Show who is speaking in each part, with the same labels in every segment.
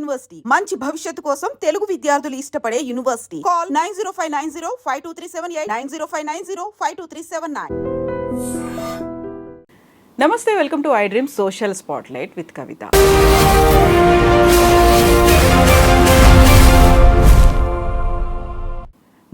Speaker 1: University. మంచి భవిష్యత్తు కోసం తెలుగు విద్యార్థులు ఇష్టపడే university. Call nine zero five nine zero five two three seven eight nine zero five nine zero five two three seven nine.
Speaker 2: నమస్తే welcome to I dream social spotlight with Kavitha.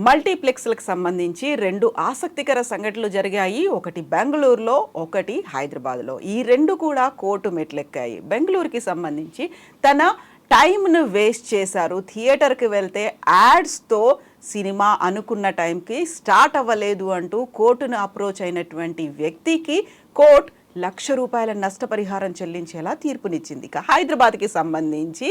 Speaker 2: మల్టీప్లెక్స్లకు సంబంధించి రెండు ఆసక్తికర సంఘటనలు జరిగాయి. ఒకటి బెంగళూరులో ఒకటి హైదరాబాద్లో. ఈ రెండు కూడా కోర్టు మెట్లెక్కాయి. బెంగళూరుకి సంబంధించి తన టైంను వేస్ట్ చేశారు. థియేటర్కి వెళ్తే యాడ్స్తో సినిమా అనుకున్న టైంకి స్టార్ట్ అవ్వలేదు అంటూ కోర్టును అప్రోచ్ అయినటువంటి వ్యక్తికి కోర్టు లక్ష రూపాయల నష్టపరిహారం చెల్లించేలా తీర్పునిచ్చింది. ఇక హైదరాబాద్కి సంబంధించి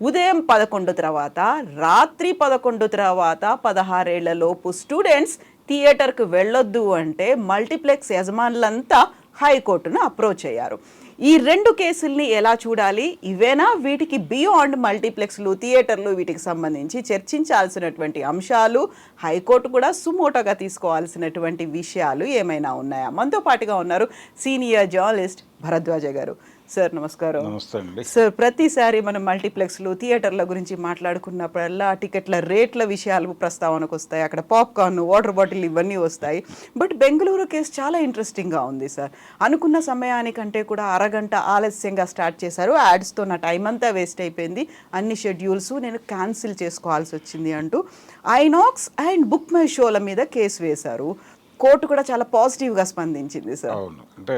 Speaker 2: ఉదయం పదకొండు తర్వాత రాత్రి పదకొండు తర్వాత పదహారేళ్ళలోపు స్టూడెంట్స్ థియేటర్కు వెళ్ళొద్దు అంటే మల్టీప్లెక్స్ యజమానులంతా హైకోర్టును అప్రోచ్ అయ్యారు. ఈ రెండు కేసుల్ని ఎలా చూడాలి? ఇవేనా? వీటికి బియాండ్ మల్టీప్లెక్స్లు థియేటర్లు వీటికి సంబంధించి చర్చించాల్సినటువంటి అంశాలు హైకోర్టు కూడా సుమోటోగా తీసుకోవాల్సినటువంటి విషయాలు ఏమైనా ఉన్నాయా? మనతో పాటుగా ఉన్నారు సీనియర్ జర్నలిస్ట్ భరద్వాజ గారు. సార్ నమస్కారం.
Speaker 3: నమస్తే అండి.
Speaker 2: సార్ ప్రతిసారి మనం మల్టీప్లెక్స్లు థియేటర్ల గురించి మాట్లాడుకున్నప్పుడల్లా టికెట్ల రేట్ల విషయాలు ప్రస్తావనకు వస్తాయి. అక్కడ పాప్కార్న్ వాటర్ బాటిల్ ఇవన్నీ వస్తాయి. బట్ బెంగళూరు కేసు చాలా ఇంట్రెస్టింగ్గా ఉంది సార్. అనుకున్న సమయానికంటే కూడా అరగంట ఆలస్యంగా స్టార్ట్ చేశారు. యాడ్స్తో నా టైం అంతా వేస్ట్ అయిపోయింది. అన్ని షెడ్యూల్స్ నేను క్యాన్సిల్ చేసుకోవాల్సి వచ్చింది అంటూ ఐనాక్స్ అండ్ బుక్ మై షోల మీద కేసు వేశారు. కోర్టు కూడా చాలా పాజిటివ్గా స్పందించింది సార్.
Speaker 3: అవును. అంటే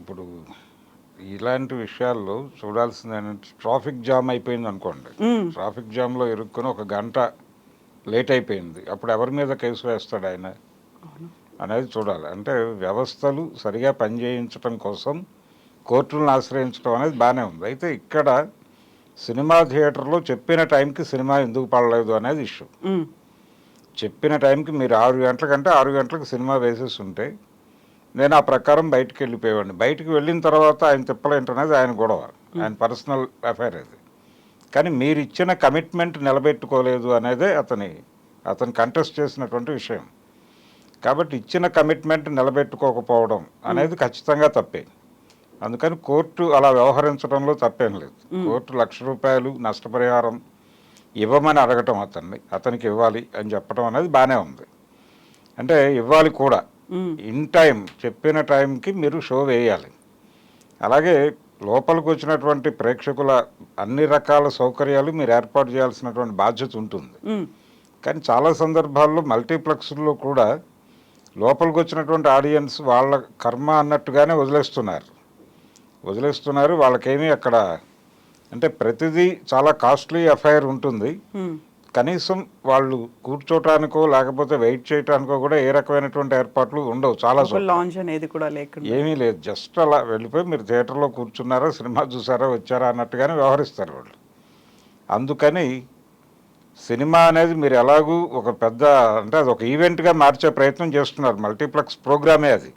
Speaker 3: ఇప్పుడు ఇలాంటి విషయాల్లో చూడాల్సింది ఏంటంటే ట్రాఫిక్ జామ్ అయిపోయింది అనుకోండి. ట్రాఫిక్ జామ్లో ఇరుక్కుని ఒక గంట లేట్ అయిపోయింది. అప్పుడు ఎవరి మీద కేసు వేస్తాడు ఆయన? అనేది చూడాలి. అంటే వ్యవస్థలు సరిగా పనిచేయించడం కోసం కోర్టులను ఆశ్రయించడం అనేది బాగానే ఉంది. అయితే ఇక్కడ సినిమా థియేటర్లో చెప్పిన టైంకి సినిమా ఎందుకు పడలేదు అనేది ఇష్యూ. చెప్పిన టైంకి మీరు ఆరు గంటలకంటే ఆరు గంటలకు సినిమా వేసేసి ఉంటే నేను ఆ ప్రకారం బయటికి వెళ్ళిపోయేవాడిని. బయటికి వెళ్ళిన తర్వాత ఆయన తిప్పలేంటనేది ఆయన గొడవ. ఆయన పర్సనల్ అఫైర్ అది. కానీ మీరు ఇచ్చిన కమిట్మెంట్ నిలబెట్టుకోలేదు అనేదే అతని అతను కంటెస్ట్ చేసినటువంటి విషయం. కాబట్టి ఇచ్చిన కమిట్మెంట్ నిలబెట్టుకోకపోవడం అనేది ఖచ్చితంగా తప్పే. అందుకని కోర్టు అలా వ్యవహరించడంలో తప్పేం లేదు. కోర్టు లక్ష రూపాయలు నష్టపరిహారం ఇవ్వమని అడగటం అతన్ని అతనికి ఇవ్వాలి అని చెప్పడం అనేది బాగానే ఉంది. అంటే ఇవ్వాలి కూడా. ఇన్ టైం చెప్పిన టైంకి మీరు షో వేయాలి. అలాగే లోపలికి వచ్చినటువంటి ప్రేక్షకుల అన్ని రకాల సౌకర్యాలు మీరు ఏర్పాటు చేయాల్సినటువంటి బాధ్యత ఉంటుంది. కానీ చాలా సందర్భాల్లో మల్టీప్లెక్స్లో కూడా లోపలికి వచ్చినటువంటి ఆడియన్స్ వాళ్ళ కర్మ అన్నట్టుగానే వదిలేస్తున్నారు. వదిలేస్తున్నారు వాళ్ళకేమీ అక్కడ అంటే ప్రతిదీ చాలా కాస్ట్లీ ఎఫ్ఐఆర్ ఉంటుంది. కనీసం వాళ్ళు కూర్చోటానికో లేకపోతే వెయిట్ చేయటానికో కూడా ఏ రకమైనటువంటి ఏర్పాట్లు ఉండవు చాలా.
Speaker 2: లాంచ్ అనేది కూడా లేకుండా.
Speaker 3: ఏమీ లేదు. జస్ట్ అలా వెళ్ళిపోయి మీరు థియేటర్లో కూర్చున్నారా సినిమా చూసారా వచ్చారా అన్నట్టుగానే వ్యవహరిస్తారు వాళ్ళు. అందుకని సినిమా అనేది మీరు ఎలాగూ ఒక పెద్ద అంటే అది ఒక ఈవెంట్గా మార్చే ప్రయత్నం చేస్తున్నారు. మల్టీప్లెక్స్ ప్రోగ్రామే అది.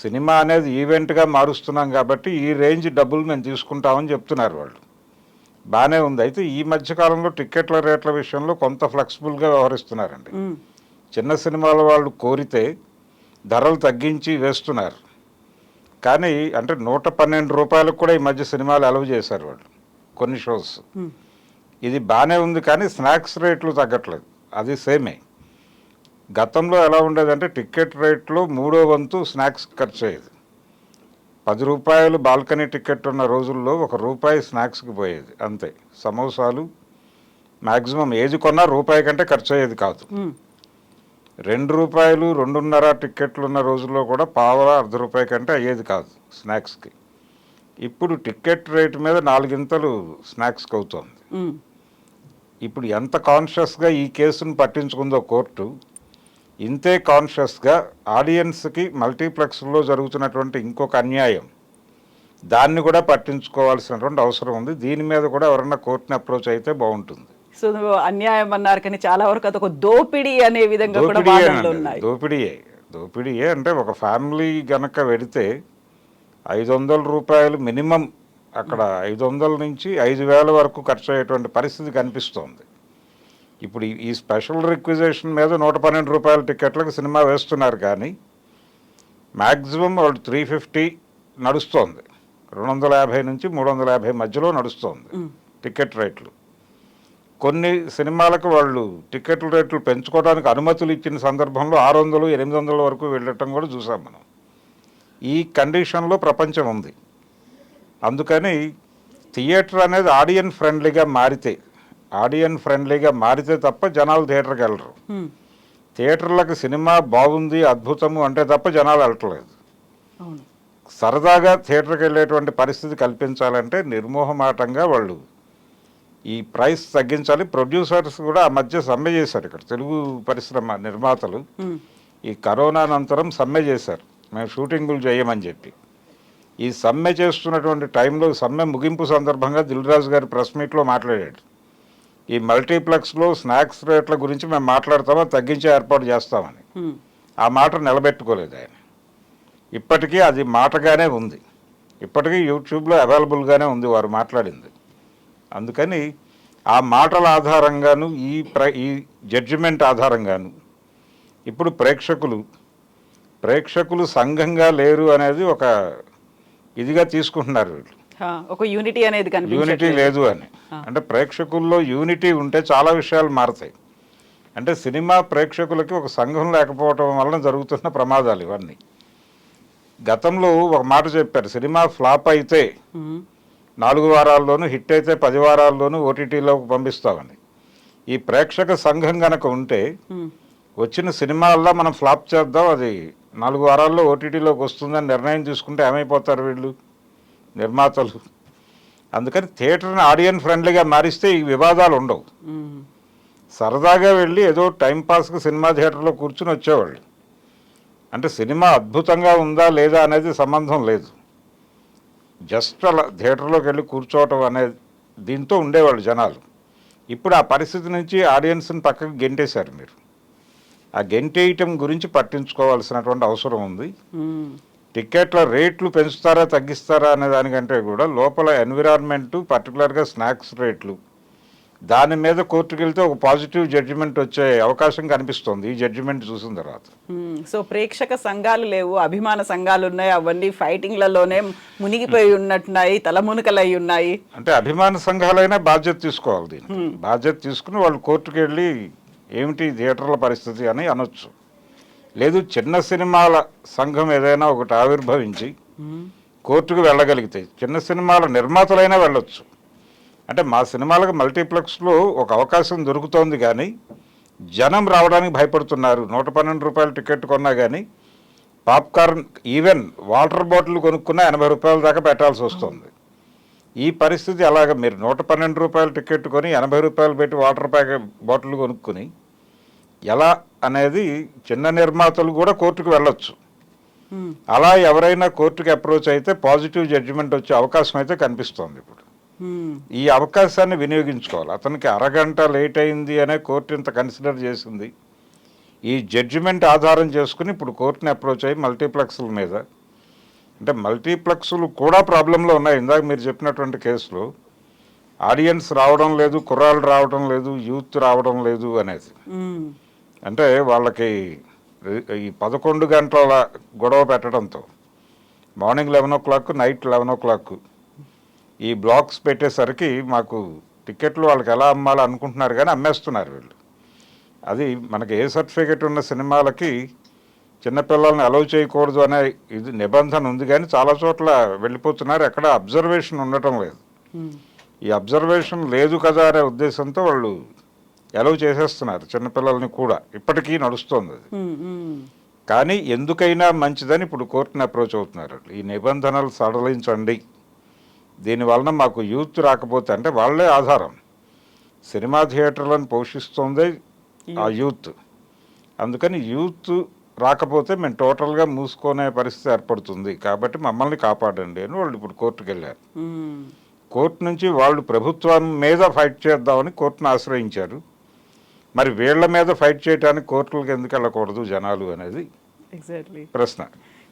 Speaker 3: సినిమా అనేది ఈవెంట్గా మారుస్తున్నాం కాబట్టి ఈ రేంజ్ డబ్బులు మేము తీసుకుంటామని చెప్తున్నారు వాళ్ళు. బాగానే ఉంది. అయితే ఈ మధ్య కాలంలో టిక్కెట్ల రేట్ల విషయంలో కొంత ఫ్లెక్సిబుల్గా వ్యవహరిస్తున్నారండి. చిన్న సినిమాల వాళ్ళు కోరితే ధరలు తగ్గించి వేస్తున్నారు. కానీ అంటే నూట పన్నెండు రూపాయలకు కూడా ఈ మధ్య సినిమాలు అలవ్ చేశారు వాళ్ళు. కొన్ని షోస్. ఇది బాగానే ఉంది కానీ స్నాక్స్ రేట్లు తగ్గట్లేదు. అది సేమే. గతంలో ఎలా ఉండేదంటే టికెట్ రేట్లో మూడో వంతు స్నాక్స్ ఖర్చు అయ్యేది. పది రూపాయలు బాల్కనీ టికెట్ ఉన్న రోజుల్లో ఒక రూపాయి స్నాక్స్కి పోయేది అంతే సమోసాలు మ్యాక్సిమం ఏది కొన్నా రూపాయి కంటే ఖర్చు అయ్యేది కాదు. రెండు రూపాయలు రెండున్నర టిక్కెట్లు ఉన్న రోజుల్లో కూడా పావలా అర్ధ రూపాయి కంటే అయ్యేది కాదు స్నాక్స్కి ఇప్పుడు టికెట్ రేటు మీద నాలుగింతలు స్నాక్స్కి అవుతోంది. ఇప్పుడు ఎంత కాన్షియస్గా ఈ కేసును పట్టించుకుందో కోర్టు ఇంతే కాన్షియస్గా ఆడియన్స్కి మల్టీప్లెక్స్లో జరుగుతున్నటువంటి ఇంకొక అన్యాయం. దాన్ని కూడా పట్టించుకోవాల్సినటువంటి అవసరం ఉంది. దీని మీద కూడా ఎవరన్నా కోర్టుని అప్రోచ్ అయితే బాగుంటుంది.
Speaker 2: సో అన్యాయం అన్నారు కానీ చాలా వరకు అదొక దోపిడీ అనే విధంగా
Speaker 3: దోపిడీయే దోపిడీయే అంటే ఒక ఫ్యామిలీ గనక వెడితే ఐదు వందల రూపాయలు మినిమం అక్కడ ఐదు వందల నుంచి ఐదు వేల వరకు ఖర్చు అయ్యేటువంటి పరిస్థితి కనిపిస్తోంది. ఇప్పుడు ఈ- స్పెషల్ రిక్విజేషన్ మీద నూట పన్నెండు రూపాయల టికెట్లకు సినిమా వేస్తున్నారు కానీ మ్యాక్సిమం వాళ్ళు త్రీ ఫిఫ్టీ నడుస్తోంది. రెండు వందల యాభై నుంచి మూడు వందల యాభై మధ్యలో నడుస్తోంది టికెట్ రేట్లు. కొన్ని సినిమాలకు వాళ్ళు టికెట్ల రేట్లు పెంచుకోవడానికి అనుమతులు ఇచ్చిన సందర్భంలో ఆరు వందలు ఎనిమిది వందల వరకు వెళ్ళటం కూడా చూసాం మనం. ఈ కండిషన్లో ప్రపంచం ఉంది. అందుకని థియేటర్ అనేది ఆడియన్ ఫ్రెండ్లీగా మారితే ఆడియన్ ఫ్రెండ్లీగా మారితే తప్ప జనాలు థియేటర్కి వెళ్ళరు. థియేటర్లకు సినిమా బాగుంది అద్భుతము అంటే తప్ప జనాలు వెళ్ళట్లేదు. సరదాగా థియేటర్కి వెళ్ళేటువంటి పరిస్థితి కల్పించాలంటే నిర్మోహమాటంగా వాళ్ళు ఈ ప్రైస్ తగ్గించాలి. ప్రొడ్యూసర్స్ కూడా ఆ మధ్య సమ్మె చేశారు ఇక్కడ. తెలుగు పరిశ్రమ నిర్మాతలు. ఈ కరోనా అనంతరం సమ్మె చేశారు. మేము షూటింగులు చేయమని చెప్పి. ఈ సమ్మె చేస్తున్నటువంటి టైంలో సమ్మె ముగింపు సందర్భంగా దిల్రాజు గారు ప్రెస్ మీట్లో మాట్లాడాడు. ఈ మల్టీప్లెక్స్లో స్నాక్స్ రేట్ల గురించి మేము మాట్లాడతామో? తగ్గించే ఏర్పాటు చేస్తామని. ఆ మాట నిలబెట్టుకోలేదు ఆయన. ఇప్పటికీ అది మాటగానే ఉంది. ఇప్పటికీ యూట్యూబ్లో అవైలబుల్గానే ఉంది వారు మాట్లాడింది. అందుకని ఆ మాటల ఆధారంగాను ఈ ప్ర ఈ జడ్జిమెంట్ ఆధారంగాను ఇప్పుడు ప్రేక్షకులు ప్రేక్షకులు సంఘంగా లేరు అనేది ఒక ఇదిగా తీసుకుంటున్నారు వీళ్ళు.
Speaker 2: ఒక యూనిటీ అనేది
Speaker 3: యూనిటీ లేదు అని. అంటే ప్రేక్షకుల్లో యూనిటీ ఉంటే చాలా విషయాలు మారతాయి. అంటే సినిమా ప్రేక్షకులకి ఒక సంఘం లేకపోవటం వలన జరుగుతున్న ప్రమాదాలు ఇవన్నీ. గతంలో ఒక మాట చెప్పారు సినిమా ఫ్లాప్ అయితే. నాలుగు వారాల్లోనూ హిట్ అయితే పది వారాల్లోనూ ఓటీటీలోకి పంపిస్తామని. ఈ ప్రేక్షక సంఘం గనక ఉంటే. వచ్చిన సినిమాల్లో మనం ఫ్లాప్ చేద్దాం అది నాలుగు వారాల్లో ఓటీటీలోకి వస్తుందని నిర్ణయం తీసుకుంటే ఏమైపోతారు వీళ్ళు? నిర్మాతలు. అందుకని థియేటర్ని ఆడియన్ ఫ్రెండ్లీగా మారిస్తే ఈ వివాదాలు ఉండవు. సరదాగా వెళ్ళి ఏదో టైంపాస్కి సినిమా థియేటర్లో కూర్చుని వచ్చేవాళ్ళు. అంటే సినిమా అద్భుతంగా ఉందా లేదా అనేది సంబంధం లేదు. జస్ట్ అలా థియేటర్లోకి వెళ్ళి కూర్చోవటం అనేది దీంతో ఉండేవాళ్ళు జనాలు. ఇప్పుడు ఆ పరిస్థితి నుంచి ఆడియన్స్ని పక్కకి గెంటేశారు మీరు. ఆ గెంటేయటం గురించి పట్టించుకోవాల్సినటువంటి అవసరం ఉంది. టికెట్ల రేట్లు పెంచుతారా తగ్గిస్తారా అనే దానికంటే కూడా లోపల ఎన్విరాన్మెంటు పర్టికులర్గా స్నాక్స్ రేట్లు. దాని మీద కోర్టుకు వెళ్తే ఒక పాజిటివ్ జడ్జిమెంట్ వచ్చే అవకాశం కనిపిస్తుంది. ఈ జడ్జిమెంట్ చూసిన తర్వాత.
Speaker 2: సో ప్రేక్షక సంఘాలు లేవు అభిమాన సంఘాలు ఉన్నాయి. అవన్నీ ఫైటింగ్లలోనే మునిగిపోయి ఉన్నట్టున్నాయి తలమునకలై ఉన్నాయి.
Speaker 3: అంటే అభిమాన సంఘాలైనా బాధ్యత తీసుకోవాలి దీన్ని బాధ్యత తీసుకుని వాళ్ళు కోర్టుకు వెళ్ళి ఏమిటి థియేటర్ల పరిస్థితి అని అనొచ్చు. లేదు చిన్న సినిమాల సంఘం ఏదైనా ఒకటి ఆవిర్భవించి కోర్టుకు వెళ్ళగలిగితే చిన్న సినిమాల నిర్మాతలైనా వెళ్ళొచ్చు. అంటే మా సినిమాలకు మల్టీప్లెక్స్లో ఒక అవకాశం దొరుకుతోంది కానీ జనం రావడానికి భయపడుతున్నారు. నూట పన్నెండు రూపాయల టికెట్ కొన్నా కానీ పాప్కార్న్ ఈవెన్ వాటర్ బాటిల్ కొనుక్కున్నా ఎనభై రూపాయల దాకా పెట్టాల్సి వస్తుంది. ఈ పరిస్థితి అలాగ మీరు నూట పన్నెండు రూపాయల టికెట్ కొని ఎనభై రూపాయలు పెట్టి వాటర్ ప్యాకెట్ బాటిల్ కొనుక్కుని ఎలా అనేది చిన్న నిర్మాతలు కూడా కోర్టుకు వెళ్ళొచ్చు. అలా ఎవరైనా కోర్టుకి అప్రోచ్ అయితే పాజిటివ్ జడ్జిమెంట్ వచ్చే అవకాశం అయితే కనిపిస్తోంది ఇప్పుడు. ఈ అవకాశాన్ని వినియోగించుకోవాలి. అతనికి అరగంట లేట్ అయింది అనే కోర్టు ఇంత కన్సిడర్ చేసింది. ఈ జడ్జిమెంట్ ఆధారం చేసుకుని ఇప్పుడు కోర్టుని అప్రోచ్ అయ్యి మల్టీప్లెక్స్ల మీద. అంటే మల్టీప్లెక్స్లు కూడా ప్రాబ్లంలో ఉన్నాయి. ఇందాక మీరు చెప్పినటువంటి కేసులో. ఆడియన్స్ రావడం లేదు కుర్రాళ్ళు రావడం లేదు యూత్ రావడం లేదు అనేది. అంటే వాళ్ళకి ఈ పదకొండు గంటల గొడవ పెట్టడంతో morning eleven o'clock night eleven o'clock ఈ బ్లాక్స్ పెట్టేసరికి మాకు టికెట్లు వాళ్ళకి ఎలా అమ్మాలో అనుకుంటున్నారు కానీ అమ్మేస్తున్నారు వీళ్ళు. అది మనకి ఏ సర్టిఫికేట్ ఉన్న సినిమాలకి చిన్నపిల్లల్ని అలౌ చేయకూడదు అనే ఇది నిబంధన ఉంది కానీ చాలా చోట్ల వెళ్ళిపోతున్నారు. ఎక్కడ అబ్జర్వేషన్ ఉండటం లేదు. ఈ అబ్జర్వేషన్ లేదు కదా అనే ఉద్దేశంతో వాళ్ళు అలౌ చేసేస్తున్నారు చిన్నపిల్లల్ని కూడా. ఇప్పటికీ నడుస్తోంది అది. కానీ ఎందుకైనా మంచిదని ఇప్పుడు కోర్టుని అప్రోచ్ అవుతున్నారు. ఈ నిబంధనలు సడలించండి. దీనివలన మాకు యూత్ రాకపోతే అంటే వాళ్ళే ఆధారం. సినిమా థియేటర్లను పోషిస్తుంది ఆ యూత్. అందుకని యూత్ రాకపోతే మేము టోటల్గా మూసుకునే పరిస్థితి ఏర్పడుతుంది. కాబట్టి మమ్మల్ని కాపాడండి అని వాళ్ళు ఇప్పుడు కోర్టుకు వెళ్ళారు. కోర్టు నుంచి వాళ్ళు ప్రభుత్వం మీద ఫైట్ చేద్దామని కోర్టును ఆశ్రయించారు. మరి వీళ్ళ మీద ఫైట్ చేయడానికి కోర్టులకు ఎందుకు వెళ్ళకూడదు జనాలు అనేది
Speaker 2: ఎగ్జాక్ట్లీ
Speaker 3: ప్రశ్న.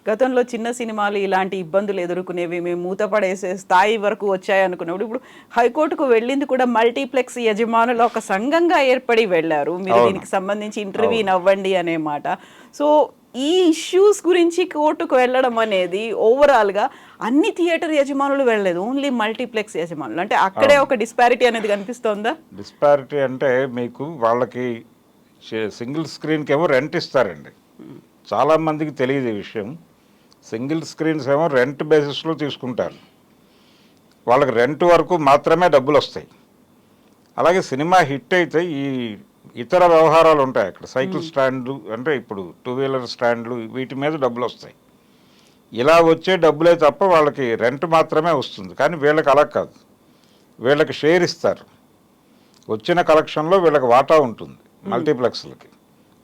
Speaker 2: గతంలో చిన్న సినిమాలు ఇలాంటి ఇబ్బందులు ఎదుర్కొనేవి మేము మూతపడేసే స్థాయి వరకు వచ్చాయి అనుకున్నప్పుడు ఇప్పుడు హైకోర్టుకు వెళ్ళింది కూడా మల్టీప్లెక్స్ యజమానులు ఒక సంఘంగా ఏర్పడి వెళ్ళారు. మీరు. దీనికి సంబంధించి ఇంటర్వ్యూ అవ్వండి అనే మాట. సో ఈ ఇష్యూస్ గురించి కోర్టుకు వెళ్ళడం అనేది ఓవరాల్గా అన్ని థియేటర్ యజమానులు వెళ్ళలేదు. ఓన్లీ మల్టీప్లెక్స్ యజమానులు. అంటే అక్కడే ఒక డిస్పారిటీ అనేది కనిపిస్తోందా?
Speaker 3: డిస్పారిటీ అంటే మీకు వాళ్ళకి సింగిల్ స్క్రీన్కి ఏమో రెంట్ ఇస్తారండి. చాలా మందికి తెలియదు ఈ విషయం. సింగిల్ స్క్రీన్స్ ఏమో రెంట్ బేసిస్లో తీసుకుంటారు. వాళ్ళకి రెంట్ వరకు మాత్రమే డబ్బులు వస్తాయి. అలాగే సినిమా హిట్ అయితే ఈ ఇతర వ్యవహారాలు ఉంటాయి అక్కడ. సైకిల్ స్టాండ్లు అంటే ఇప్పుడు టూ వీలర్ స్టాండ్లు వీటి మీద డబ్బులు వస్తాయి. ఇలా వచ్చే డబ్బులే తప్ప వాళ్ళకి రెంట్ మాత్రమే వస్తుంది. కానీ వీళ్ళకి అలా కాదు. వీళ్ళకి షేర్ ఇస్తారు. వచ్చిన కలెక్షన్లో వీళ్ళకి వాటా ఉంటుంది. మల్టీప్లెక్స్లకి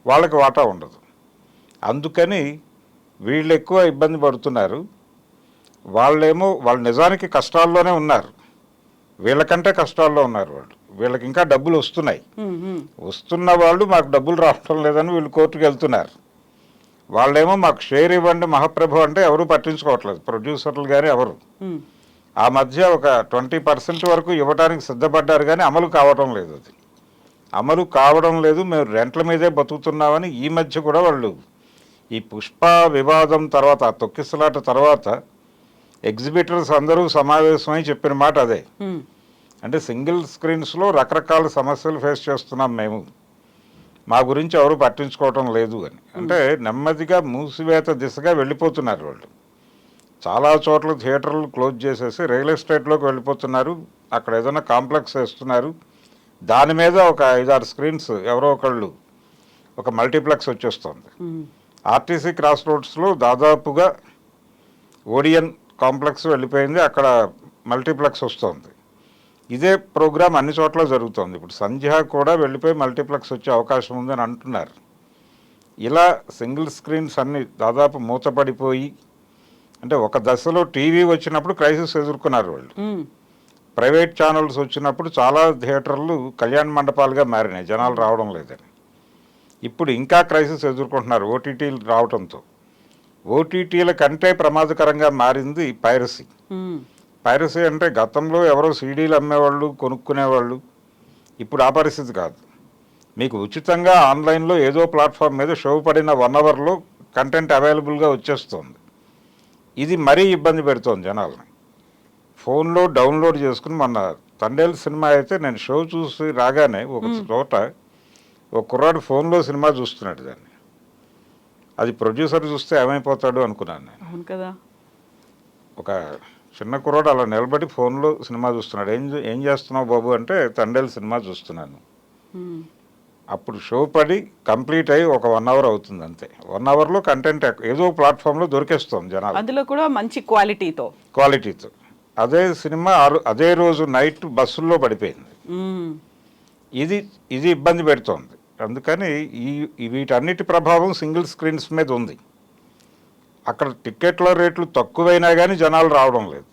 Speaker 3: వాళ్ళకి వాటా ఉండదు. అందుకని వీళ్ళు ఎక్కువ ఇబ్బంది పడుతున్నారు. వాళ్ళేమో వాళ్ళు నిజానికి కష్టాల్లోనే ఉన్నారు. వీళ్ళకంటే కష్టాల్లో ఉన్నారు వాళ్ళు. వీళ్ళకి ఇంకా డబ్బులు వస్తున్నాయి. వస్తున్న వాళ్ళు మాకు డబ్బులు రావటం లేదని వీళ్ళు కోర్టుకు వెళ్తున్నారు. వాళ్ళేమో మాకు షేర్ ఇవ్వండి మహాప్రభు అంటే ఎవరు పట్టించుకోవట్లేదు. ప్రొడ్యూసర్లు కానీ ఎవరు. ఆ మధ్య ఒక ట్వంటీ పర్సెంట్ వరకు ఇవ్వడానికి సిద్ధపడ్డారు కానీ అమలు కావడం లేదు అది. అమలు కావడం లేదు మేము రెంట్ల మీదే బతుకుతున్నామని ఈ మధ్య కూడా వాళ్ళు ఈ పుష్ప వివాదం తర్వాత ఆ తొక్కిసలాట తర్వాత ఎగ్జిబిటర్స్ అందరూ సమావేశమై చెప్పిన మాట అదే. అంటే సింగిల్ స్క్రీన్స్లో రకరకాల సమస్యలు ఫేస్ చేస్తున్నాం మేము. మా గురించి ఎవరు పట్టించుకోవటం లేదు అని. అంటే నెమ్మదిగా మూసివేత దిశగా వెళ్ళిపోతున్నారు వాళ్ళు. చాలా చోట్ల థియేటర్లు క్లోజ్ చేసేసి రియల్ ఎస్టేట్లోకి వెళ్ళిపోతున్నారు. అక్కడ ఏదైనా కాంప్లెక్స్ వేస్తున్నారు. దాని మీద ఒక ఐదారు స్క్రీన్స్ ఎవరో ఒకళ్ళు ఒక మల్టీప్లెక్స్ వచ్చేస్తుంది. ఆర్టీసీ క్రాస్ రోడ్స్లో దాదాపుగా ఓడియన్ కాంప్లెక్స్ వెళ్ళిపోయింది. అక్కడ మల్టీప్లెక్స్ వస్తుంది. ఇదే ప్రోగ్రామ్ అన్ని చోట్ల జరుగుతోంది. ఇప్పుడు సంధ్య కూడా వెళ్ళిపోయి మల్టీప్లెక్స్ వచ్చే అవకాశం ఉందని అంటున్నారు. ఇలా సింగిల్ స్క్రీన్స్ అన్ని దాదాపు మూతపడిపోయి అంటే ఒక దశలో టీవీ వచ్చినప్పుడు క్రైసిస్ ఎదుర్కొన్నారు వాళ్ళు. ప్రైవేట్ ఛానల్స్ వచ్చినప్పుడు చాలా థియేటర్లు కళ్యాణ మండపాలుగా మారినాయి. జనాలు రావడం లేదని. ఇప్పుడు ఇంకా క్రైసిస్ ఎదుర్కొంటున్నారు ఓటీటీలు రావడంతో ఓటీటీల కంటే ప్రమాదకరంగా మారింది పైరసీ. పైరసీ అంటే గతంలో ఎవరో సీడీలు అమ్మేవాళ్ళు కొనుక్కునేవాళ్ళు. ఇప్పుడు ఆ పరిస్థితి కాదు. మీకు ఉచితంగా ఆన్లైన్లో ఏదో ప్లాట్ఫామ్ మీద షో పడిన వన్ అవర్లో కంటెంట్ అవైలబుల్గా వచ్చేస్తుంది. ఇది మరీ ఇబ్బంది పెడుతోంది జనాల్ని. ఫోన్లో డౌన్లోడ్ చేసుకుని మొన్న తండేల్ సినిమా అయితే నేను షో చూసి రాగానే ఒక చోట ఒక కుర్రాడు ఫోన్లో సినిమా చూస్తున్నాడు దాన్ని. అది ప్రొడ్యూసర్ చూస్తే ఏమైపోతాడు అనుకున్నాను నేను.
Speaker 2: అవును కదా.
Speaker 3: ఒక చిన్న కుర్రాడు అలా నిలబడి ఫోన్లో సినిమా చూస్తున్నాడు. ఏం ఏం చేస్తున్నావు బాబు అంటే తండేల్ సినిమా చూస్తున్నాను. అప్పుడు షో పడి కంప్లీట్ అయ్యి ఒక వన్ అవర్ అవుతుంది అంతే. వన్ అవర్లో కంటెంట్ ఏదో ప్లాట్ఫామ్లో దొరికేస్తుంది జనాలు.
Speaker 2: అందులో కూడా మంచి క్వాలిటీతో.
Speaker 3: క్వాలిటీతో. అదే సినిమా అదే రోజు నైట్ బస్సుల్లో పడిపోయింది. ఇది ఇది ఇబ్బంది పెడుతోంది. అందుకని ఈ వీటన్నిటి ప్రభావం సింగిల్ స్క్రీన్స్ మీద ఉంది. అక్కడ టికెట్ల రేట్లు తక్కువైనా కానీ జనాలు రావడం లేదు.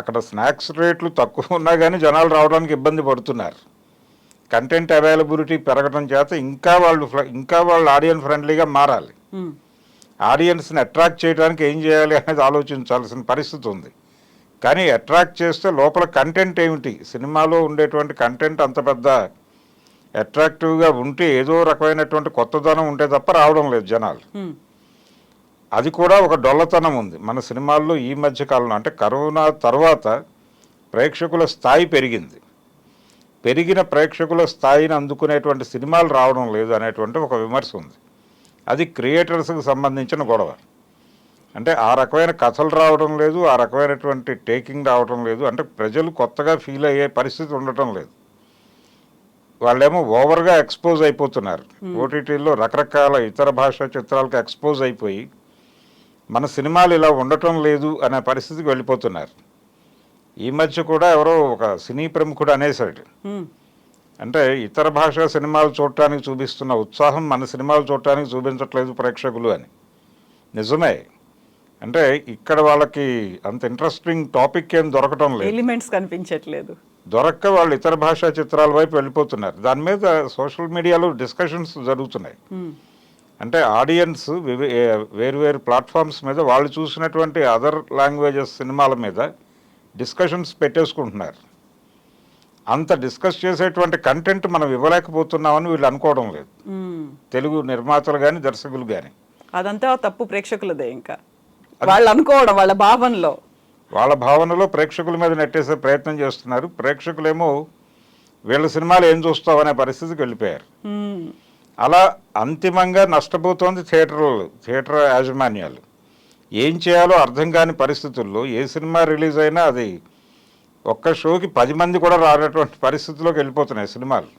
Speaker 3: అక్కడ స్నాక్స్ రేట్లు తక్కువ ఉన్నా కానీ జనాలు రావడానికి ఇబ్బంది పడుతున్నారు. కంటెంట్ అవైలబిలిటీ పెరగడం చేత ఇంకా వాళ్ళు ఇంకా వాళ్ళు ఆడియన్స్ ఫ్రెండ్లీగా మారాలి. ఆడియన్స్ని అట్రాక్ట్ చేయడానికి ఏం చేయాలి అనేది ఆలోచించాల్సిన పరిస్థితి ఉంది. కానీ అట్రాక్ట్ చేస్తే లోపల కంటెంట్ ఏమిటి? సినిమాలో ఉండేటువంటి కంటెంట్ అంత పెద్ద అట్రాక్టివ్గా ఉంటే ఏదో రకమైనటువంటి కొత్తదనం ఉంటే తప్ప రావడం లేదు జనాలు. అది కూడా ఒక డొల్లతనం ఉంది. మన సినిమాల్లో ఈ మధ్య కాలంలో అంటే కరోనా తర్వాత ప్రేక్షకుల స్థాయి పెరిగింది. పెరిగిన ప్రేక్షకుల స్థాయిని అందుకునేటువంటి సినిమాలు రావడం లేదు అనేటువంటి ఒక విమర్శ ఉంది. అది క్రియేటర్స్కి సంబంధించిన గొడవ. అంటే ఆ రకమైన కథలు రావడం లేదు ఆ రకమైనటువంటి టేకింగ్ రావడం లేదు అంటే ప్రజలు కొత్తగా ఫీల్ అయ్యే పరిస్థితి ఉండటం లేదు. వాళ్ళేమో ఓవర్గా ఎక్స్పోజ్ అయిపోతున్నారు. ఓటీటీల్లో రకరకాల ఇతర భాషా చిత్రాలకు ఎక్స్పోజ్ అయిపోయి మన సినిమాలు ఇలా ఉండటం లేదు అనే పరిస్థితికి వెళ్ళిపోతున్నారు. ఈ మధ్య కూడా ఎవరో ఒక సినీ ప్రముఖుడు అనేసాడు. అంటే ఇతర భాషా సినిమాలు చూడటానికి చూపిస్తున్న ఉత్సాహం మన సినిమాలు చూడటానికి చూపించట్లేదు ప్రేక్షకులు అని. నిజమే. అంటే ఇక్కడ వాళ్ళకి అంత ఇంట్రెస్టింగ్ టాపిక్ ఏం దొరకటం లేదు.
Speaker 2: ఎలిమెంట్స్ కనిపించట్లేదు.
Speaker 3: దొరక్క వాళ్ళు ఇతర భాషా చిత్రాల వైపు వెళ్ళిపోతున్నారు. దాని మీద సోషల్ మీడియాలో డిస్కషన్స్ జరుగుతున్నాయి. అంటే ఆడియన్స్ వేరు వేరు ప్లాట్ఫామ్స్ మీద వాళ్ళు చూసినటువంటి అదర్ లాంగ్వేజెస్ సినిమాల మీద డిస్కషన్స్ పెట్టేసుకుంటున్నారు. అంత డిస్కస్ చేసేటువంటి కంటెంట్ మనం ఇవ్వలేకపోతున్నామని వీళ్ళు అనుకోవడం లేదు. తెలుగు నిర్మాతలు కానీ దర్శకులు కానీ
Speaker 2: అదంతా తప్పు ప్రేక్షకులదే ఇంకా. వాళ్ళు అనుకోవడం వాళ్ళ భావనలో.
Speaker 3: వాళ్ళ భావనలో ప్రేక్షకుల మీద నెట్టేసే ప్రయత్నం చేస్తున్నారు. ప్రేక్షకులేమో వీళ్ళ సినిమాలు ఏం చూస్తావు అనే పరిస్థితికి వెళ్ళిపోయారు. అలా అంతిమంగా నష్టపోతోంది థియేటర్లు థియేటర్ యాజమాన్యాలు. ఏం చేయాలో అర్థం కాని పరిస్థితుల్లో ఏ సినిమా రిలీజ్ అయినా అది ఒక్క షోకి పది మంది కూడా రానటువంటి పరిస్థితిలోకి వెళ్ళిపోతున్నాయి సినిమాలు.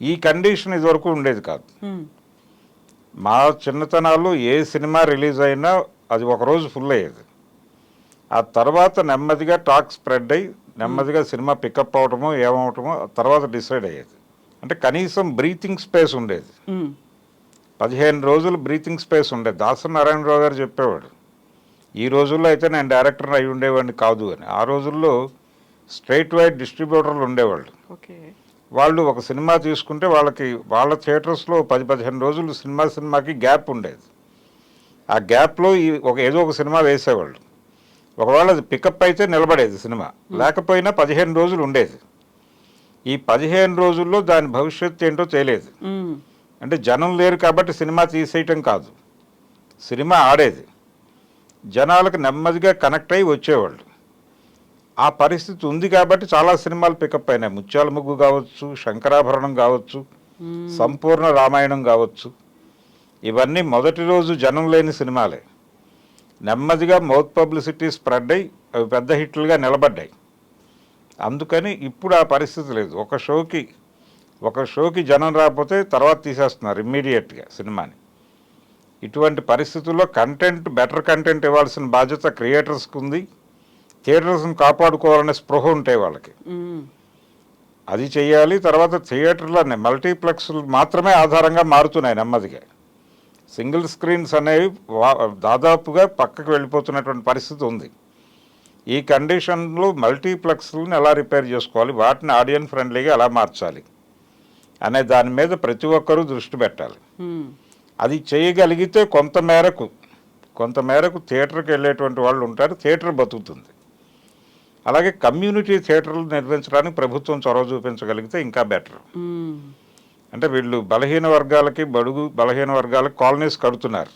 Speaker 3: ఈ కండిషన్ ఇదివరకు ఉండేది కాదు. మా చిన్నతనాల్లో ఏ సినిమా రిలీజ్ అయినా అది ఒకరోజు ఫుల్ అయ్యేది. ఆ తర్వాత నెమ్మదిగా టాక్ స్ప్రెడ్ అయ్యి నెమ్మదిగా సినిమా పికప్ అవటమో ఏమవటమో ఆ తర్వాత డిసైడ్ అయ్యేది. అంటే కనీసం బ్రీతింగ్ స్పేస్ ఉండేది. పదిహేను రోజులు బ్రీతింగ్ స్పేస్ ఉండేది. దాసరి నారాయణరావు గారు చెప్పేవాడు ఈ రోజుల్లో అయితే నేను డైరెక్టర్ అయి ఉండేవాడిని కాదు అని. ఆ రోజుల్లో స్ట్రైట్ వైడ్ డిస్ట్రిబ్యూటర్లు ఉండేవాళ్ళు. వాళ్ళు ఒక సినిమా తీసుకుంటే వాళ్ళకి వాళ్ళ థియేటర్స్లో పది పదిహేను రోజులు సినిమా సినిమాకి గ్యాప్ ఉండేది. ఆ గ్యాప్లో ఈ ఒక ఏదో ఒక సినిమా వేసేవాళ్ళు. ఒకవేళ అది పికప్ అయితే నిలబడేది సినిమా. లేకపోయినా పదిహేను రోజులు ఉండేది. ఈ పదిహేను రోజుల్లో దాని భవిష్యత్తు ఏంటో తెలియదు. అంటే జనం లేరు కాబట్టి సినిమా తీసేయటం కాదు. సినిమా ఆడేది. జనాలకు నెమ్మదిగా కనెక్ట్ అయ్యి వచ్చేవాళ్ళు. ఆ పరిస్థితి ఉంది కాబట్టి చాలా సినిమాలు పికప్ అయినాయి. ముత్యాల ముగ్గు కావచ్చు శంకరాభరణం కావచ్చు సంపూర్ణ రామాయణం కావచ్చు. ఇవన్నీ మొదటి రోజు జనం లేని సినిమాలే. నెమ్మదిగా మౌత్ పబ్లిసిటీ స్ప్రెడ్ అయ్యి అవి పెద్ద హిట్లుగా నిలబడ్డాయి. అందుకని ఇప్పుడు ఆ పరిస్థితి లేదు. ఒక షోకి ఒక షోకి జనం రాకపోతే తర్వాత తీసేస్తున్నారు ఇమ్మీడియట్గా సినిమాని. ఇటువంటి పరిస్థితుల్లో కంటెంట్ బెటర్ కంటెంట్ ఇవ్వాల్సిన బాధ్యత క్రియేటర్స్కి ఉంది. థియేటర్స్ని కాపాడుకోవాలనే స్పృహ ఉంటాయి వాళ్ళకి. అది చేయాలి తర్వాత థియేటర్లనే మల్టీప్లెక్స్లు మాత్రమే ఆధారంగా మారుతున్నాయి నెమ్మదిగా. సింగిల్ స్క్రీన్స్ అనేవి వా- దాదాపుగా పక్కకు వెళ్ళిపోతున్నటువంటి పరిస్థితి ఉంది. ఈ కండిషన్లో మల్టీప్లెక్స్లను ఎలా రిపేర్ చేసుకోవాలి? వాటిని ఆడియన్ ఫ్రెండ్లీగా ఎలా మార్చాలి? అనే దాని మీద ప్రతి ఒక్కరూ దృష్టి పెట్టాలి. అది చేయగలిగితే కొంత మేరకు కొంత మేరకు థియేటర్కి వెళ్ళేటువంటి వాళ్ళు ఉంటారు థియేటర్ బతుకుతుంది. అలాగే కమ్యూనిటీ థియేటర్లు నిర్మించడానికి ప్రభుత్వం చొరవ చూపించగలిగితే ఇంకా బెటర్. అంటే వీళ్ళు బలహీన వర్గాలకి బడుగు బలహీన వర్గాలకి కాలనీస్ కడుతున్నారు.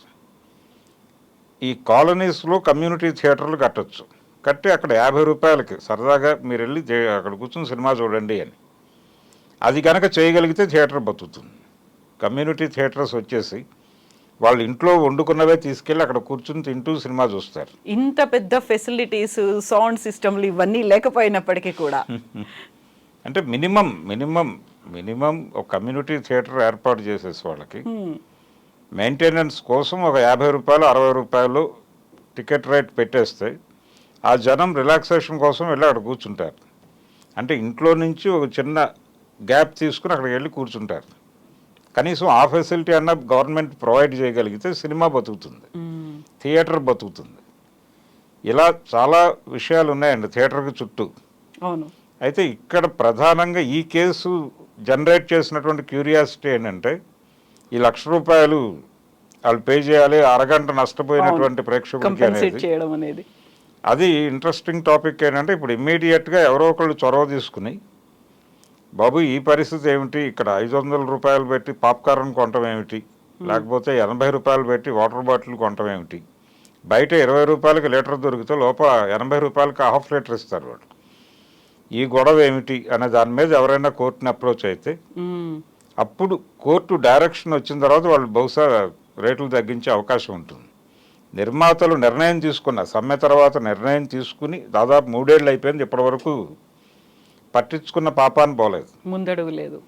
Speaker 3: ఈ కాలనీస్లో కమ్యూనిటీ థియేటర్లు కట్టొచ్చు. కట్టి అక్కడ యాభై రూపాయలకి సరదాగా మీరు వెళ్ళి అక్కడ కూర్చొని సినిమా చూడండి అని. అది కనుక చేయగలిగితే థియేటర్ బతుకుతుంది. కమ్యూనిటీ థియేటర్స్ వచ్చేసి వాళ్ళు ఇంట్లో వండుకున్నవే తీసుకెళ్ళి అక్కడ కూర్చుని తింటూ సినిమా చూస్తారు.
Speaker 2: ఇంత పెద్ద ఫెసిలిటీస్ సౌండ్ సిస్టమ్లు ఇవన్నీ లేకపోయినప్పటికీ కూడా.
Speaker 3: అంటే మినిమం మినిమం మినిమం ఒక కమ్యూనిటీ థియేటర్ ఏర్పాటు చేసేసి వాళ్ళకి. మెయింటెనెన్స్ కోసం ఒక యాభై రూపాయలు అరవై రూపాయలు టికెట్ రేట్ పెట్టేస్తే ఆ జనం రిలాక్సేషన్ కోసం వెళ్ళి అక్కడ కూర్చుంటారు. అంటే ఇంట్లో నుంచి ఒక చిన్న గ్యాప్ తీసుకుని అక్కడికి వెళ్ళి కూర్చుంటారు. కనీసం ఆ ఫెసిలిటీ అన్న గవర్నమెంట్ ప్రొవైడ్ చేయగలిగితే సినిమా బతుకుతుంది. థియేటర్ బతుకుతుంది. ఇలా చాలా విషయాలు ఉన్నాయండి థియేటర్కి చుట్టూ.
Speaker 2: అవును.
Speaker 3: అయితే ఇక్కడ ప్రధానంగా ఈ కేసు జనరేట్ చేసినటువంటి క్యూరియాసిటీ ఏంటంటే ఈ లక్ష రూపాయలు వాళ్ళు పే చేయాలి అరగంట నష్టపోయినటువంటి ప్రేక్షకులకి అనేది. అది ఇంట్రెస్టింగ్ టాపిక్ ఏంటంటే ఇప్పుడు ఇమ్మీడియట్గా ఎవరో ఒకళ్ళు చొరవ తీసుకుని బాబు ఈ పరిస్థితి ఏమిటి? ఇక్కడ ఐదు వందల రూపాయలు పెట్టి పాప్కార్న్ కొనటం ఏమిటి? లేకపోతే ఎనభై రూపాయలు పెట్టి వాటర్ బాటిల్ కొనటం ఏమిటి? బయట ఇరవై రూపాయలకి లీటర్ దొరికితే లోపల ఎనభై రూపాయలకి హాఫ్ లీటర్ ఇస్తారు వాళ్ళు. ఈ గొడవ ఏమిటి? అనే దాని మీద ఎవరైనా కోర్టుని అప్రోచ్ అయితే. అప్పుడు కోర్టు డైరెక్షన్ వచ్చిన తర్వాత వాళ్ళు బహుశా రేట్లు తగ్గించే అవకాశం ఉంటుంది. నిర్మాతలు నిర్ణయం తీసుకున్న సమ్మె తర్వాత నిర్ణయం తీసుకుని దాదాపు మూడేళ్ళు అయిపోయింది ఇప్పటివరకు పట్టించుకున్న పాపాన్ని పోలేదు.
Speaker 2: ముందడుగు లేదు.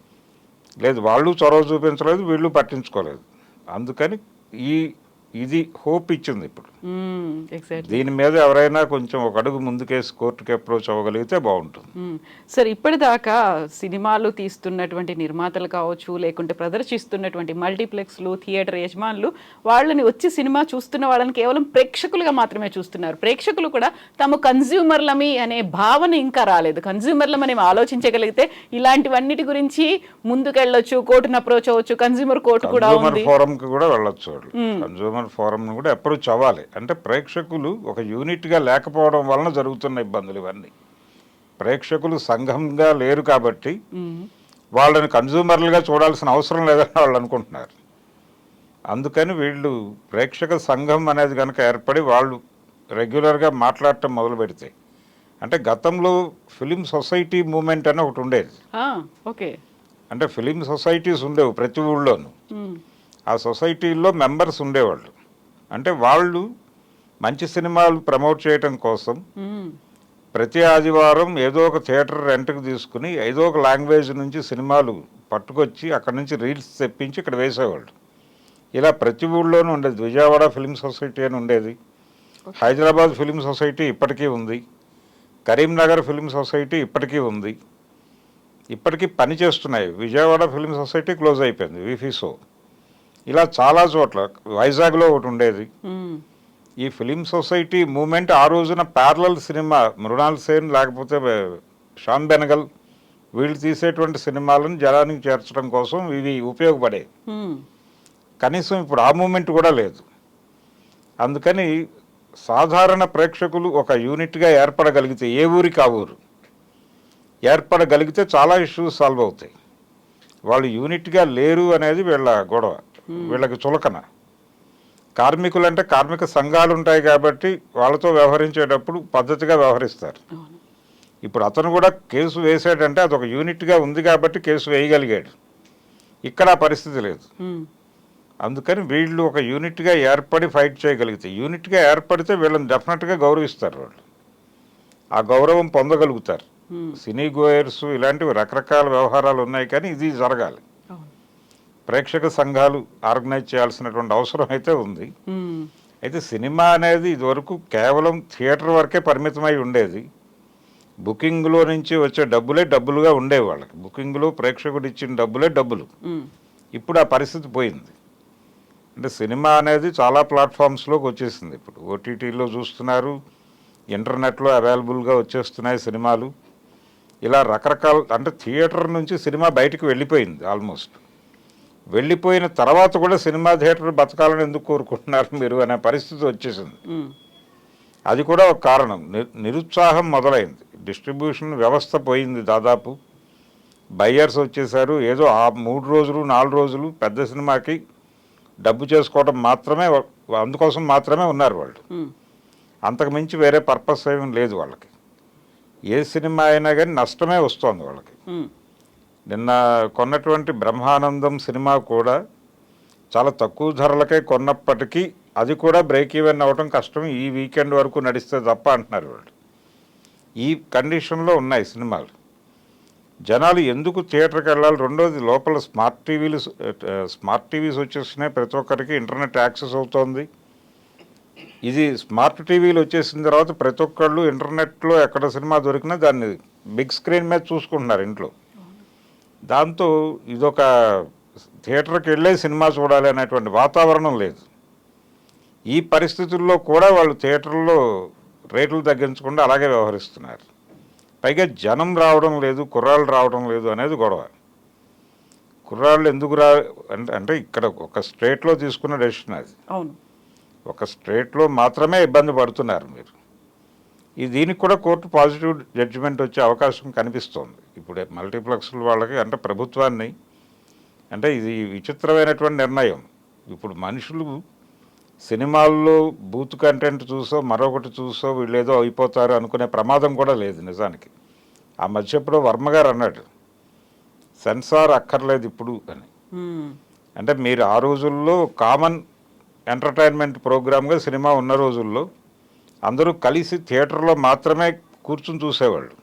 Speaker 3: లేదు వాళ్ళు చొరవ చూపించలేదు వీళ్ళు పట్టించుకోలేదు. అందుకని ఈ ఇది హోప్ ఇచ్చింది ఇప్పుడు. దీని మీద ఎవరైనా కొంచెం ఒక అడుగు ముందుకేసి కోర్టుకి అప్రోచ్ అవ్వగలిగితే బాగుంటుంది.
Speaker 2: సార్ ఇప్పటిదాకా సినిమాలు తీస్తున్నటువంటి నిర్మాతలు కావచ్చు లేకుంటే ప్రదర్శిస్తున్నటువంటి మల్టీప్లెక్స్లు థియేటర్ యజమానులు వాళ్ళని వచ్చి సినిమా చూస్తున్న వాళ్ళని కేవలం ప్రేక్షకులుగా మాత్రమే చూస్తున్నారు. ప్రేక్షకులు కూడా తాము కన్జ్యూమర్లమి అనే భావన ఇంకా రాలేదు. కన్జ్యూమర్లం మనం ఆలోచించగలిగితే ఇలాంటివన్నిటి గురించి ముందుకెళ్ళొచ్చు కోర్టును అప్రోచ్ అవ్వచ్చు కన్జ్యూమర్ కోర్టు కూడా
Speaker 3: ఫోరం కి కూడా వెళ్ళొచ్చు వాళ్ళు. కన్జ్యూమర్ ఫోరం కూడా అప్రోచ్ అవ్వాలి. అంటే ప్రేక్షకులు ఒక యూనిట్గా లేకపోవడం వలన జరుగుతున్న ఇబ్బందులు ఇవన్నీ. ప్రేక్షకులు సంఘంగా లేరు కాబట్టి. వాళ్ళని కన్జ్యూమర్లుగా చూడాల్సిన అవసరం లేదని వాళ్ళు అనుకుంటున్నారు. అందుకని వీళ్ళు ప్రేక్షక సంఘం అనేది కనుక ఏర్పడి వాళ్ళు రెగ్యులర్గా మాట్లాడటం మొదలు పెడితే అంటే గతంలో ఫిలిం సొసైటీ మూమెంట్ అని ఒకటి ఉండేది.
Speaker 2: ఓకే.
Speaker 3: అంటే ఫిలిం సొసైటీస్ ఉండేవి ప్రతి ఊళ్ళోనూ. ఆ సొసైటీల్లో మెంబర్స్ ఉండేవాళ్ళు. అంటే వాళ్ళు మంచి సినిమాలు ప్రమోట్ చేయటం కోసం. ప్రతి ఆదివారం ఏదో ఒక థియేటర్ రెంట్కి తీసుకుని ఏదో ఒక లాంగ్వేజ్ నుంచి సినిమాలు పట్టుకొచ్చి అక్కడ నుంచి రీల్స్ తెప్పించి ఇక్కడ వేసేవాళ్ళు. ఇలా ప్రతి ఊళ్ళోనూ ఉండేది. విజయవాడ ఫిలిం సొసైటీ అని ఉండేది. హైదరాబాద్ ఫిలిం సొసైటీ ఇప్పటికీ ఉంది. కరీంనగర్ ఫిలిం సొసైటీ ఇప్పటికీ ఉంది. ఇప్పటికీ పని చేస్తున్నాయి. విజయవాడ ఫిలిం సొసైటీ క్లోజ్ అయిపోయింది. విఫిసో ఇలా చాలా చోట్ల వైజాగ్లో ఒకటి ఉండేది. ఈ ఫిలిం సొసైటీ మూమెంట్ ఆ రోజున ప్యారలల్ సినిమా మృణాల్ సేన్ లేకపోతే షాన్ బెనగల్ వీళ్ళు తీసేటువంటి సినిమాలను జనానికి చేర్చడం కోసం ఇవి ఉపయోగపడే. కనీసం ఇప్పుడు ఆ మూమెంట్ కూడా లేదు. అందుకని సాధారణ ప్రేక్షకులు ఒక యూనిట్గా ఏర్పడగలిగితే ఏ ఊరికి ఆ ఊరు? ఏర్పడగలిగితే చాలా ఇష్యూస్ సాల్వ్ అవుతాయి. వాళ్ళు యూనిట్గా లేరు అనేది వీళ్ళ గొడవ. వీళ్ళకి చులకన కార్మికులు అంటే కార్మిక సంఘాలు ఉంటాయి కాబట్టి వాళ్ళతో వ్యవహరించేటప్పుడు పద్ధతిగా వ్యవహరిస్తారు. ఇప్పుడు అతను కూడా కేసు వేసాడంటే అది ఒక యూనిట్గా ఉంది కాబట్టి కేసు వేయగలిగాడు ఇక్కడ ఆ పరిస్థితి లేదు. అందుకని వీళ్ళు ఒక యూనిట్గా ఏర్పడి ఫైట్ చేయగలిగితే యూనిట్గా ఏర్పడితే వీళ్ళని డెఫినెట్గా గౌరవిస్తారు వాళ్ళు ఆ గౌరవం పొందగలుగుతారు. సినీ గోయర్స్ ఇలాంటివి రకరకాల వ్యవహారాలు ఉన్నాయి కానీ ఇది జరగాలి. ప్రేక్షక సంఘాలు ఆర్గనైజ్ చేయాల్సినటువంటి అవసరం అయితే ఉంది. అయితే సినిమా అనేది ఇదివరకు కేవలం థియేటర్ వరకే పరిమితమై ఉండేది. బుకింగ్లో నుంచి వచ్చే డబ్బులే డబ్బులుగా ఉండేవి వాళ్ళకి బుకింగ్లో ప్రేక్షకుడు ఇచ్చిన డబ్బులే డబ్బులు. ఇప్పుడు ఆ పరిస్థితి పోయింది. అంటే సినిమా అనేది చాలా ప్లాట్ఫామ్స్లోకి వచ్చేసింది. ఇప్పుడు ఓటీటీలో చూస్తున్నారు ఇంటర్నెట్లో అవైలబుల్గా వచ్చేస్తున్నాయి సినిమాలు. ఇలా రకరకాల అంటే థియేటర్ నుంచి సినిమా బయటికి వెళ్ళిపోయింది ఆల్మోస్ట్. వెళ్ళిపోయిన తర్వాత కూడా సినిమా థియేటర్ బతకాలని ఎందుకు కోరుకుంటున్నారు మీరు అనే పరిస్థితి వచ్చేసింది. అది కూడా ఒక కారణం. ని- నిరుత్సాహం మొదలైంది. డిస్ట్రిబ్యూషన్ వ్యవస్థ పోయింది దాదాపు. బయ్యర్స్ వచ్చేసారు. ఏదో ఆ మూడు రోజులు నాలుగు రోజులు పెద్ద సినిమాకి డబ్బు చేసుకోవడం మాత్రమే అందుకోసం మాత్రమే ఉన్నారు వాళ్ళు. అంతకు మించి వేరే పర్పస్ ఏమీ లేదు వాళ్ళకి. ఏ సినిమా అయినా కానీ నష్టమే వస్తుంది వాళ్ళకి. నిన్న కొన్నటువంటి బ్రహ్మానందం సినిమా కూడా చాలా తక్కువ ధరలకే కొన్నప్పటికీ అది కూడా బ్రేక్ ఈవెన్ అవ్వడం కష్టం. ఈ వీకెండ్ వరకు నడిస్తే తప్ప అంటున్నారు వాళ్ళు. ఈ కండిషన్లో ఉన్నాయి సినిమాలు. జనాలు ఎందుకు థియేటర్కి వెళ్ళాలి? రెండోది లోపల స్మార్ట్ టీవీలు స్మార్ట్ టీవీస్ వచ్చేసినాయి. ప్రతి ఒక్కరికి ఇంటర్నెట్ యాక్సెస్ అవుతోంది. ఇది స్మార్ట్ టీవీలు వచ్చేసిన తర్వాత ప్రతి ఒక్కళ్ళు ఇంటర్నెట్లో ఎక్కడ సినిమా దొరికినా దాన్ని బిగ్ స్క్రీన్ మీద చూసుకుంటున్నారు ఇంట్లో. దాంతో ఇదొక థియేటర్కి వెళ్ళే సినిమా చూడాలి అనేటువంటి వాతావరణం లేదు. ఈ పరిస్థితుల్లో కూడా వాళ్ళు థియేటర్లో రేట్లు తగ్గించకుండా అలాగే వ్యవహరిస్తున్నారు. పైగా జనం రావడం లేదు కుర్రాళ్ళు రావడం లేదు అనేది గొడవ. కుర్రాళ్ళు ఎందుకు రా అంటే అంటే ఇక్కడ ఒక స్టేట్లో తీసుకున్న డెసిషన్ అది.
Speaker 2: అవును.
Speaker 3: ఒక స్టేట్లో మాత్రమే ఇబ్బంది పడుతున్నారు మీరు. దీనికి కూడా కోర్టు పాజిటివ్ జడ్జిమెంట్ వచ్చే అవకాశం కనిపిస్తోంది. ఇప్పుడు మల్టీప్లెక్స్ల వాళ్ళకి అంటే ప్రభుత్వాన్ని అంటే ఇది విచిత్రమైనటువంటి నిర్ణయం. ఇప్పుడు మనుషులు సినిమాల్లో బూత్ కంటెంట్ చూసో మరొకటి చూసో వీళ్ళు ఏదో అయిపోతారు అనుకునే ప్రమాదం కూడా లేదు నిజానికి. ఆ మధ్య ఎప్పుడో వర్మ గారు అన్నాడు సెన్సార్ అక్కర్లేదు ఇప్పుడు అని. అంటే మీరు ఆ రోజుల్లో కామన్ ఎంటర్టైన్మెంట్ ప్రోగ్రామ్గా సినిమా ఉన్న రోజుల్లో అందరూ కలిసి థియేటర్లో మాత్రమే కూర్చుని చూసేవాళ్ళు.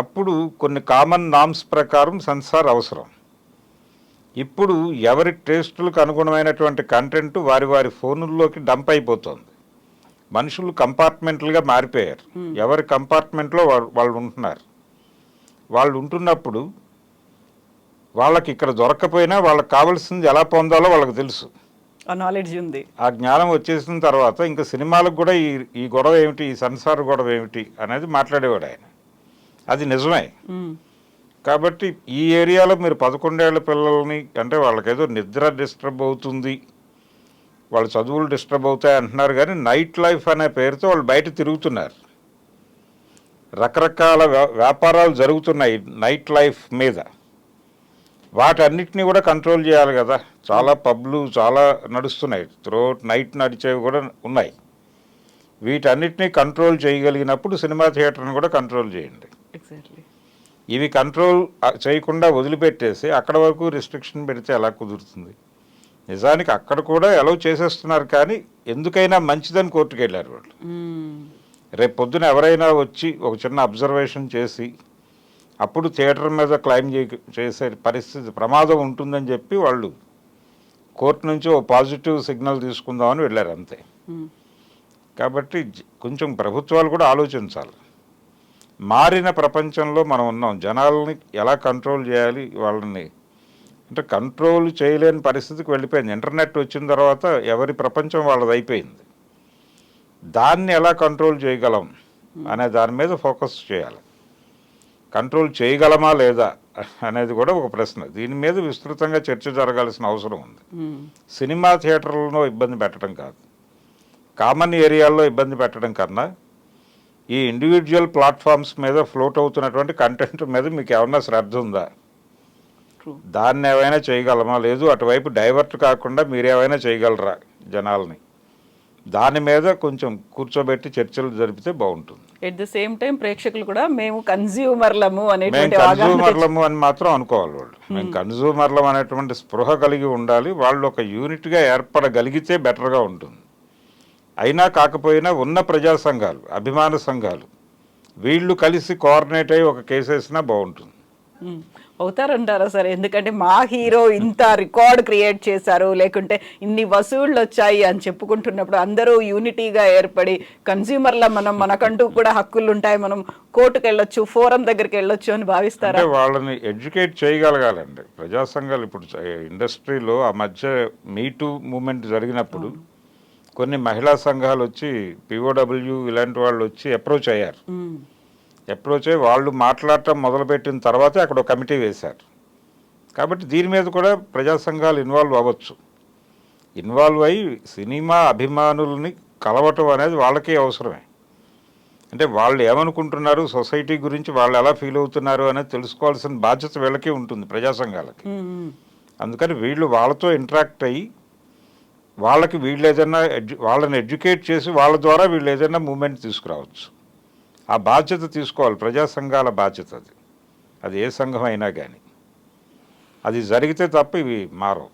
Speaker 3: అప్పుడు కొన్ని కామన్ నామ్స్ ప్రకారం సెన్సార్ అవసరం. ఇప్పుడు ఎవరి టేస్టులకు అనుగుణమైనటువంటి కంటెంట్ వారి వారి ఫోనుల్లోకి డంప్ అయిపోతుంది. మనుషులు కంపార్ట్మెంట్లుగా మారిపోయారు. ఎవరి కంపార్ట్మెంట్లో వాళ్ళు వాళ్ళు ఉంటున్నారు. వాళ్ళు ఉంటున్నప్పుడు వాళ్ళకి ఇక్కడ దొరకపోయినా వాళ్ళకి కావాల్సింది ఎలా పొందాలో వాళ్ళకి తెలుసు.
Speaker 2: ఆ నాలెడ్జ్ ఉంది.
Speaker 3: ఆ జ్ఞానం వచ్చేసిన తర్వాత ఇంకా సినిమాలకు కూడా ఈ ఈ గొడవ ఏమిటి ఈ సంసార గొడవ ఏమిటి అనేది మాట్లాడేవాడు ఆయన. అది నిజమే. కాబట్టి ఈ ఏరియాలో మీరు పదకొండేళ్ళ పిల్లల్ని అంటే వాళ్ళకేదో నిద్ర డిస్టర్బ్ అవుతుంది వాళ్ళ చదువులు డిస్టర్బ్ అవుతాయి అంటున్నారు కానీ నైట్ లైఫ్ అనే పేరుతో వాళ్ళు బయట తిరుగుతున్నారు. రకరకాల వ్యా- వ్యాపారాలు జరుగుతున్నాయి నైట్ లైఫ్ మీద. వాటన్నిటిని కూడా కంట్రోల్ చేయాలి కదా. చాలా పబ్లు చాలా నడుస్తున్నాయి. త్రోట్ నైట్ నడిచేవి కూడా ఉన్నాయి. వీటన్నిటిని కంట్రోల్ చేయగలిగినప్పుడు సినిమా థియేటర్ని కూడా కంట్రోల్ చేయండి.
Speaker 2: ఎగ్జాక్ట్లీ
Speaker 3: ఇవి కంట్రోల్ చేయకుండా వదిలిపెట్టేసి అక్కడ వరకు రిస్ట్రిక్షన్ పెడితే ఎలా కుదురుతుంది? నిజానికి అక్కడ కూడా ఎలవ్ చేసేస్తున్నారు కానీ ఎందుకైనా మంచిదని కోర్టుకు వెళ్ళారు వాళ్ళు. రేపు పొద్దున ఎవరైనా వచ్చి ఒక చిన్న అబ్జర్వేషన్ చేసి అప్పుడు థియేటర్ మీద క్లైమ్ చే చేసే పరిస్థితి ప్రమాదం ఉంటుందని చెప్పి వాళ్ళు కోర్టు నుంచి ఓ పాజిటివ్ సిగ్నల్ తీసుకుందామని వెళ్ళారు అంతే. కాబట్టి కొంచెం ప్రభుత్వాలు కూడా ఆలోచించాలి. మారిన ప్రపంచంలో మనం ఉన్నాం. జనాల్ని ఎలా కంట్రోల్ చేయాలి వాళ్ళని? అంటే కంట్రోల్ చేయలేని పరిస్థితికి వెళ్ళిపోయింది. ఇంటర్నెట్ వచ్చిన తర్వాత ఎవరి ప్రపంచం వాళ్ళది అయిపోయింది. దాన్ని ఎలా కంట్రోల్ చేయగలం అనే దాని మీద ఫోకస్ చేయాలి. కంట్రోల్ చేయగలమా లేదా అనేది కూడా ఒక ప్రశ్న. దీని మీద విస్తృతంగా చర్చ జరగాల్సిన అవసరం ఉంది. సినిమా థియేటర్లలో ఇబ్బంది పెట్టడం కాదు. కామన్ ఏరియాల్లో ఇబ్బంది పెట్టడం కన్నా ఈ ఇండివిజువల్ ప్లాట్ఫామ్స్ మీద ఫ్లోట్ అవుతున్నటువంటి కంటెంట్ మీద మీకు ఏమన్నా శ్రద్ధ ఉందా? దాన్ని ఏమైనా చేయగలమా? లేదు అటువైపు డైవర్ట్ కాకుండా మీరేమైనా చేయగలరా జనాల్ని? దాని మీద కొంచెం కూర్చోబెట్టి చర్చలు జరిపితే బాగుంటుంది.
Speaker 2: ఎట్ ద సేమ్ టైం ప్రేక్షకులు కూడా మేము కన్జ్యూమర్లము అనేటువంటి
Speaker 3: కన్జూమర్లము అని మాత్రం అనుకోవాలి వాళ్ళు. మేము కన్జూమర్లం అనేటువంటి స్పృహ కలిగి ఉండాలి. వాళ్ళు ఒక యూనిట్గా ఏర్పడగలిగితే బెటర్గా ఉంటుంది. అయినా కాకపోయినా ఉన్న ప్రజా సంఘాలు అభిమాన సంఘాలు వీళ్ళు కలిసి కోఆర్డినేట్ అయ్యి ఒక కేసు వేసినా బాగుంటుంది.
Speaker 2: మ్మ్. అవుతారంటారా సార్? ఎందుకంటే మా హీరో ఇంత రికార్డ్ క్రియేట్ చేశారు లేకుంటే ఇన్ని వసూళ్ళు వచ్చాయి అని చెప్పుకుంటున్నప్పుడు అందరూ యూనిటీగా ఏర్పడి కన్స్యూమర్ల మనం మనకంటూ కూడా హక్కులు ఉంటాయి మనం కోర్టుకు వెళ్ళొచ్చు ఫోరం దగ్గరికి వెళ్ళొచ్చు అని భావిస్తారా?
Speaker 3: వాళ్ళని ఎడ్యుకేట్ చేయగలగాలండి. ప్రజా సంఘాలు ఇప్పుడు ఇండస్ట్రీలో ఆ మధ్య మీటూ మూమెంట్ జరిగినప్పుడు కొన్ని మహిళా సంఘాలు వచ్చి పిఓడబ్ల్యూ ఇలాంటి వాళ్ళు వచ్చి అప్రోచ్ అయ్యారు. అప్రోచ్ అయ్యి వాళ్ళు మాట్లాడటం మొదలుపెట్టిన తర్వాతే అక్కడ ఒక కమిటీ వేశారు. కాబట్టి దీని మీద కూడా ప్రజా సంఘాలు ఇన్వాల్వ్ అవ్వచ్చు. ఇన్వాల్వ్ అయ్యి సినిమా అభిమానుల్ని కలవటం అనేది వాళ్ళకే అవసరమే. అంటే వాళ్ళు ఏమనుకుంటున్నారు సొసైటీ గురించి వాళ్ళు ఎలా ఫీల్ అవుతున్నారు అనేది తెలుసుకోవాల్సిన బాధ్యత వీళ్ళకి ఉంటుంది ప్రజా సంఘాలకి. అందుకని వీళ్ళు వాళ్ళతో ఇంటరాక్ట్ అయ్యి వాళ్ళకి వీళ్ళు ఏదైనా ఎడ్యు వాళ్ళని ఎడ్యుకేట్ చేసి వాళ్ళ ద్వారా వీళ్ళు ఏదైనా మూమెంట్ తీసుకురావచ్చు. ఆ బాధ్యత తీసుకోవాలి ప్రజా సంఘాల బాధ్యత అది. అది ఏ సంఘం అయినా కానీ అది జరిగితే తప్ప ఇవి మారవు.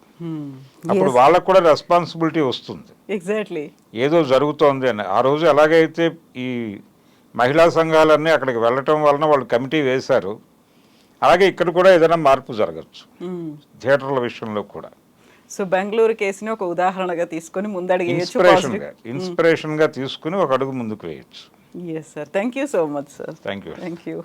Speaker 3: అప్పుడు వాళ్ళకు కూడా రెస్పాన్సిబిలిటీ వస్తుంది.
Speaker 2: ఎగ్జాక్ట్లీ
Speaker 3: ఏదో జరుగుతోంది అని. ఆ రోజు ఎలాగైతే ఈ మహిళా సంఘాలన్నీ అక్కడికి వెళ్ళటం వలన వాళ్ళు కమిటీ వేశారు. అలాగే ఇక్కడ కూడా ఏదైనా మార్పు జరగచ్చు. థియేటర్ల విషయంలో కూడా.
Speaker 2: సో బెంగళూరు కేసుని ఒక ఉదాహరణగా తీసుకొని ముందడుగు
Speaker 3: ఇన్స్పిరేషన్గా ఇన్స్పిరేషన్గా తీసుకుని ఒక అడుగు ముందుకు వేయచ్చు.
Speaker 2: Yes, sir. Thank you so much, sir.
Speaker 3: Thank you.
Speaker 2: Thank you.